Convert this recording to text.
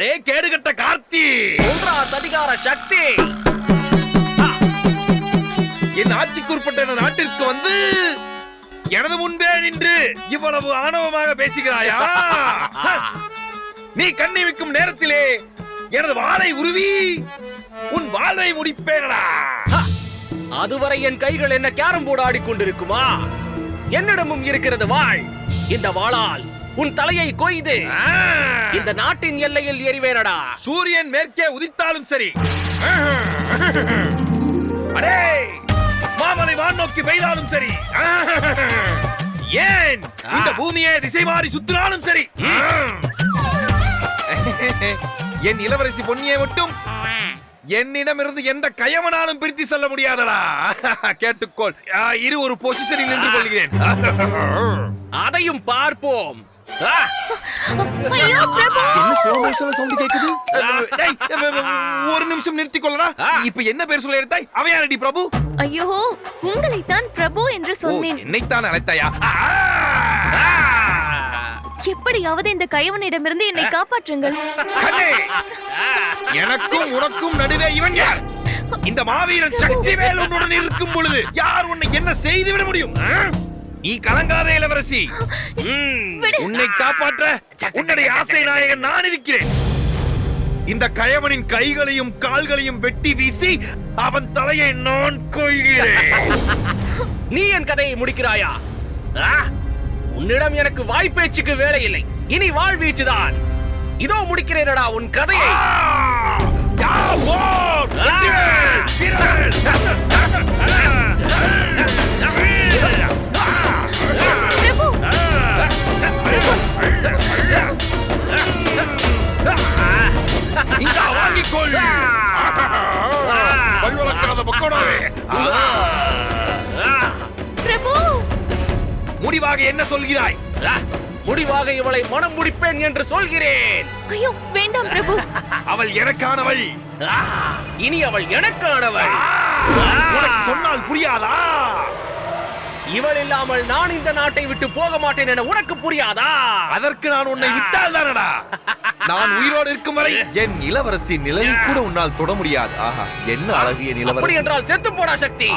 அடே கேடுகட்ட கார்த்தி. சொல்றா சதிகார சக்தி. என் ஆட்சிக்கு உட்பட்ட நாட்டிற்கு வந்து எனது முன்பே நின்று இவ்வளவு ஆணவமாக பேசுகிறாயா! நீ கண்ணி வைக்கும் நேரத்திலே எனது வாளை உருவி உன் வாழ்வை முடிப்பேனடா. அதுவரை என் கைகள் என்ன கேரம் போர்டு ஆடிக்கொண்டிருக்குமா? என்னிடமும் இருக்கிறது வாழ். இந்த வாளால் உன் தலையை கொய்து! இந்த நாட்டின் எல்லையில் எறிவேனடா சூரியன் மேற்கே உதித்தாலும் சரி. அடே மாமலை வான் நோக்கி பெய்தாலும் சரி. ஏன்? இந்த பூமியை திசை மாறி சுத்தினாலும் சரி என் இளவரசி பொன்னியை மட்டும் என்னிடமிருந்து எந்த கயவனாலும் பிரித்து செல்ல முடியாதடா. கேட்டுக்கொள். இரு ஒரு பொசிஷனில் நின்று கொள்கிறேன். அதையும் பார்ப்போம்! ஐயோ பிரபு! என்ன கேக்குது? டேய், ஒரு நிமிஷம் நிறுத்திக் கொள்ளடா. இப்ப என்ன பேர் சொல்ல எடுத்தாய்? அவன் யாரடி பிரபு? ஐயோ உங்களைத்தான் பிரபு என்று சொன்னேன். என்னைத்தான் அழைத்தாயா! எப்படியாவது இந்த கயவனிடமிருந்து என்னை காப்பாற்றுங்கள். எனக்கும் உனக்கும் நடுவே இவன் யார்? இந்த மாவீரன் சக்தி வேல் உன்னுடன் இருக்கும் பொழுது யார் உன்னை என்ன செய்து விட முடியும்? நீ கலங்காத இளவரசி. உன்னை காப்பாற்ற உன்னுடைய ஆசை நாயகன் நான் இருக்கிறேன் இந்த கயவனின் கைகளையும் கால்களையும் வெட்டி வீசி அவன் தலையை நான் கொய்கிறேன் நீ என் கதையை முடிக்கிறாயா! உன்னிடம் எனக்கு வாய்ப்பேச்சுக்கு வேலை இல்லை இனி வாழ்வீச்சுதான். இதோ முடிக்கிறேனடா உன் கதையை. பக்கோடாவே பிரபு! முடிவாக என்ன சொல்கிறாய்! முடிவாக இவளை மனம் முடிப்பேன் என்று சொல்கிறேன். ஐயோ வேண்டாம் பிரபு. அவள் எனக்கானவள். ஆ! இனி அவள் எனக்கானவள். சொன்னால் புரியாதா? இவள் இல்லாமல் நான் இந்த நாட்டை விட்டு போக மாட்டேன் என உனக்கு புரியாதா? அதற்கு நான் உன்னை விட்டால் தானடா? நான் உயிரோடு இருக்கும் வரை என் இளவரசி நிழலில் கூட உன்னால் தொட முடியாது. ஆஹா என்ன அழகிய நிலவரசி என்றால் செத்து போடா சக்தி.